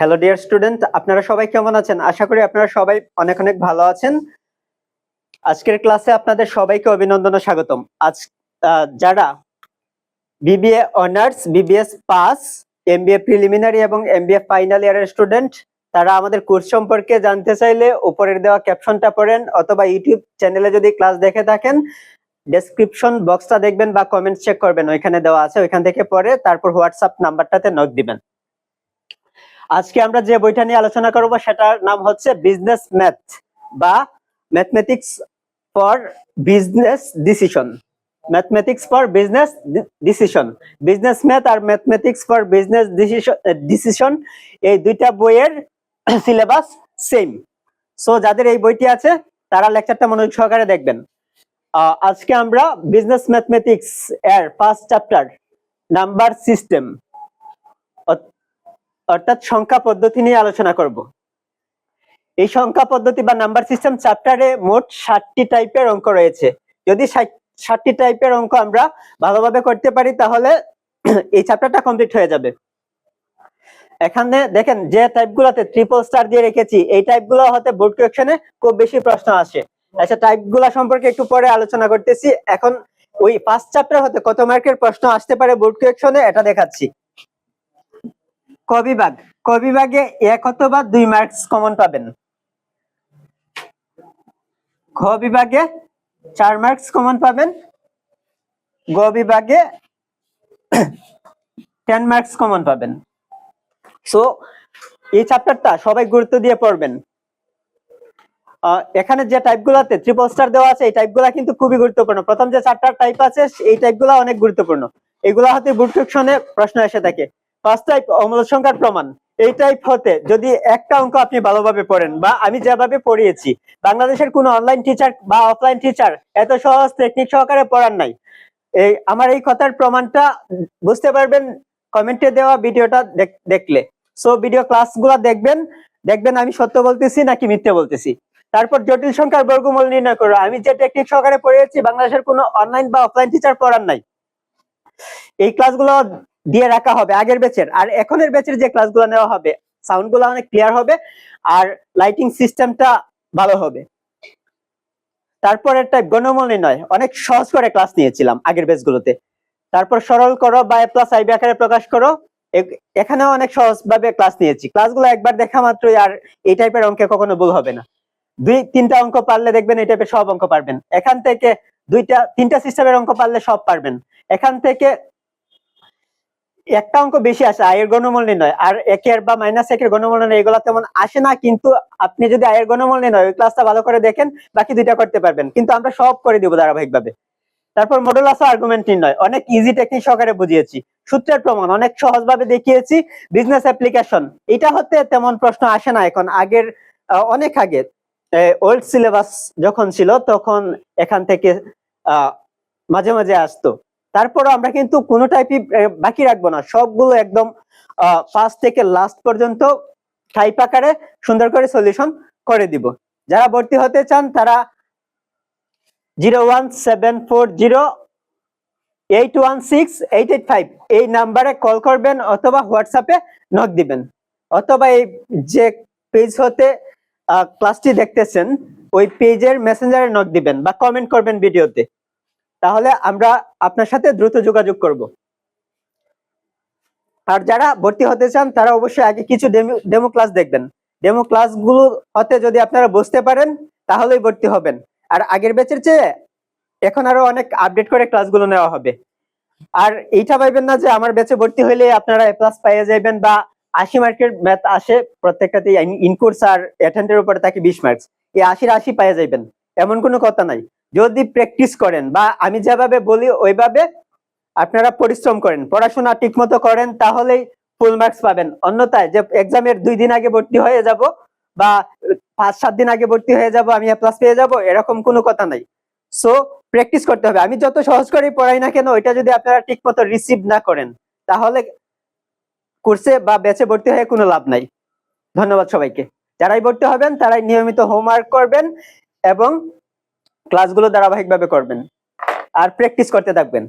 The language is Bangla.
হ্যালো ডিয়ার স্টুডেন্ট আপনারা সবাই কেমন আছেন? আশা করি আপনারা সবাই অনেক অনেক ভালো আছেন। আজকের ক্লাসে আপনাদের সবাইকে অভিনন্দন ও স্বাগতম। আজ যারা BBA honours BBS pass MBA preliminary এবং এমবিএ ফাইনাল ইয়ারের স্টুডেন্ট তারা আমাদের কোর্স সম্পর্কে জানতে চাইলে উপরের দেওয়া ক্যাপশনটা পড়েন অথবা ইউটিউব চ্যানেলে যদি ক্লাস দেখে থাকেন ডেসক্রিপশন বক্সটা দেখবেন বা কমেন্ট চেক করবেন। ওইখানে দেওয়া আছে, ওইখান থেকে পরে তারপর হোয়াটসঅ্যাপ নাম্বারটাতে নক দিবেন। আজকে আমরা যে বইটা নিয়ে আলোচনা করব সেটার নাম হচ্ছে বিজনেস ম্যাথ বা mathematics for business decision. Mathematics for business decision. Business math R mathematics for business decision এই দুইটা বইয়ের সিলেবাস সেম। সো যাদের এই বইটি আছে, তারা লেকচারটা মনোযোগ সহকারে দেখবেন। আজকে আমরা বিজনেস ম্যাথমেটিক্স এর ফার্স্ট চ্যাপ্টার নাম্বার সিস্টেম অর্থাৎ সংখ্যা পদ্ধতি নিয়ে আলোচনা করব। এই সংখ্যা পদ্ধতি বা নাম্বার সিস্টেম চ্যাপ্টারে মোট ষাটটি টাইপের অঙ্ক রয়েছে। যদি ষাটটি টাইপের অঙ্ক আমরা ভালোভাবে করতে পারি, তাহলে এই চ্যাপ্টারটা কমপ্লিট হয়ে যাবে। এখানে দেখেন যে টাইপ টাইপগুলোতে ট্রিপল স্টার দিয়ে রেখেছি, এই টাইপগুলো হতে বোর্ড কোয়েকশনে খুব বেশি প্রশ্ন আসে। আচ্ছা টাইপগুলো সম্পর্কে একটু পরে আলোচনা করতেছি। এখন ওই ফার্স্ট চ্যাপ্টার হতে কত মার্কের প্রশ্ন আসতে পারে বোর্ড কোয়েকশনে এটা দেখাচ্ছি। কবিভাগে ক বিভাগে এক অথবা দুই মার্কস কমন পাবেন। খ বিভাগে চার মার্কস কমন পাবেন। গ বিভাগে টেন মার্কস কমন পাবেন। সো এই চ্যাপ্টারটা সবাই গুরুত্ব দিয়ে পড়বেন। এখানে যে টাইপগুলোতে ট্রিপল স্টার দেওয়া আছে, এই টাইপগুলো কিন্তু খুবই গুরুত্বপূর্ণ। প্রথম যে চারটা টাইপ আছে, এই টাইপগুলো অনেক গুরুত্বপূর্ণ। এগুলো হতে বুট প্রশ্ন এসে থাকে। ফার্স্ট টাইপ সংখ্যার প্রমাণ। এই টাইপ হতে যদি একটা অঙ্ক আপনি ভালোভাবে পড়েন বা আমি যেভাবে পড়িয়েছি, বাংলাদেশের কোনো অনলাইন টিচার বা অফলাইন টিচার এত সহজ টেকনিক সহকারে পড়ার নাই। এই, আমার এই কথার প্রমাণটা বুঝতে পারবেন কমেন্টে দেওয়া ভিডিওটা দেখলে। সো ভিডিও ক্লাসগুলো দেখবেন দেখবেন আমি সত্য বলতেছি নাকি মিথ্যে বলতেছি। তারপর জটিল সংখ্যার বর্গমূল নির্ণয় করো। আমি যে টেকনিক সহকারে পড়িয়েছি, বাংলাদেশের কোনো অনলাইন বা অফলাইন টিচার পড়ার নাই। এই ক্লাসগুলো দিয়ে রাখা হবে আগের ব্যাচের। আর এখনের ব্যাচের যে ক্লাসগুলো নেওয়া হবে সাউন্ডগুলো অনেক ক্লিয়ার হবে আর লাইটিং সিস্টেমটা ভালো হবে। তারপর একটা গণমূল নির্ণয়। অনেক সহজ করে ক্লাস নিয়েছিলাম আগের ব্যাচগুলোতে। তারপর সরল করো বা এ প্লাস আইবি আকারে প্রকাশ করো। এখানেও অনেক সহজ ভাবে ক্লাস নিয়েছি। ক্লাসগুলো একবার দেখা মাত্রই আর এই টাইপের অঙ্কে কখনো ভুল হবে না। দুই, তিনটা অঙ্ক পারলে দেখবেন এই টাইপের সব অঙ্ক পারবেন। এখান থেকে দুইটা, তিনটা সিস্টেমের অঙ্ক পারলে সব পারবেন। এখান থেকে একটা অঙ্ক বেশি আসে, আয়ের গণমূল নির্ণয়। আর একের বা মাইনাস একের গণমূল নির্ণয়, এগুলো তেমন আসে না, কিন্তু আপনি যদি আয়ের গণমূল নির্ণয়, ওই ক্লাসটা ভালো করে দেখেন, বাকি দুইটা করতে পারবেন। কিন্তু আমরা সব করে দিব ধারাবাহিকভাবে। তারপর মডুলাস আর্গুমেন্ট নির্ণয়। অনেক ইজি টেকনিক সহকারে বুঝিয়েছি। সূত্রের প্রমাণ, অনেক সহজভাবে দেখিয়েছি। বিজনেস অ্যাপ্লিকেশন এটা হতে তেমন প্রশ্ন আসে না এখন। আগের অনেক আগে ওল্ড সিলেবাস যখন ছিল, তখন এখান থেকে মাঝে মাঝে আসতো। তারপরও আমরা কিন্তু কোনো টাইপই বাকি রাখব না। সবগুলো একদম ফার্স্ট থেকে লাস্ট পর্যন্ত টাইপ আকারে সুন্দর করে সলিউশন করে দিব। যারা ভর্তি হতে চান তারা zero one seven four zero eight one six eight eight five এই নাম্বারে কল করবেন অথবা হোয়াটসঅ্যাপে নক দিবেন। অথবা এই যে পেজ হতে ক্লাসটি দেখতেছেন, ওই পেজের মেসেঞ্জারে নক দিবেন বা কমেন্ট করবেন ভিডিওতে তাহলে আমরা আপনার সাথে দ্রুত যোগাযোগ করব। আর যারা ভর্তি হতে চান, তারা অবশ্যই আগে কিছু ডেমো ক্লাস দেখবেন। ডেমো ক্লাসগুলো হতে যদি আপনারা বুঝতে পারেন, তাহলেই ভর্তি হবেন। আর আগের ব্যাচের চেয়ে এখন আরও অনেক আপডেট করে ক্লাসগুলো নেওয়া হবে। আর এইটা ভাইবেন না যে আমার ব্যাচে ভর্তি হইলে আপনারা এ প্লাস পাইয়ে যাবেন বা আশি মার্কের ম্যাথ আসে প্রত্যেকটাতে ইনকোর্স আর অ্যাটেন্ডের উপরে তাকে বিশ মার্কস এই আশির আশি পাইয়ে যাবেন এমন কোনো কথা নাই। যদি প্র্যাকটিস করেন বা আমি যেভাবে বলি ওইভাবে আপনারা পরিশ্রম করেন, পড়াশোনা ঠিকমতো করেন তাহলেই ফুল মার্কস পাবেন। অন্যথায় যে এক্সামের দুই দিন আগে ভর্তি হয়ে যাব বা পাঁচ সাত দিন আগে ভর্তি হয়ে যাব, আমি প্লাস পেয়ে যাব, এরকম কোনো কথা নাই। সো প্র্যাকটিস করতে হবে। আমি যত সহজ করেই পড়াই না কেন, ওইটা যদি আপনারা ঠিকমতো রিসিভ না করেন, তাহলে কোর্সে বা ব্যাচে ভর্তি হয়ে কোনো লাভ নাই। ধন্যবাদ সবাইকে। যারাই ভর্তি হবেন, তারাই নিয়মিত হোমওয়ার্ক করবেন এবং ক্লাসগুলো ধারাবাহিকভাবে করবেন। আর প্র্যাকটিস করতে থাকবেন।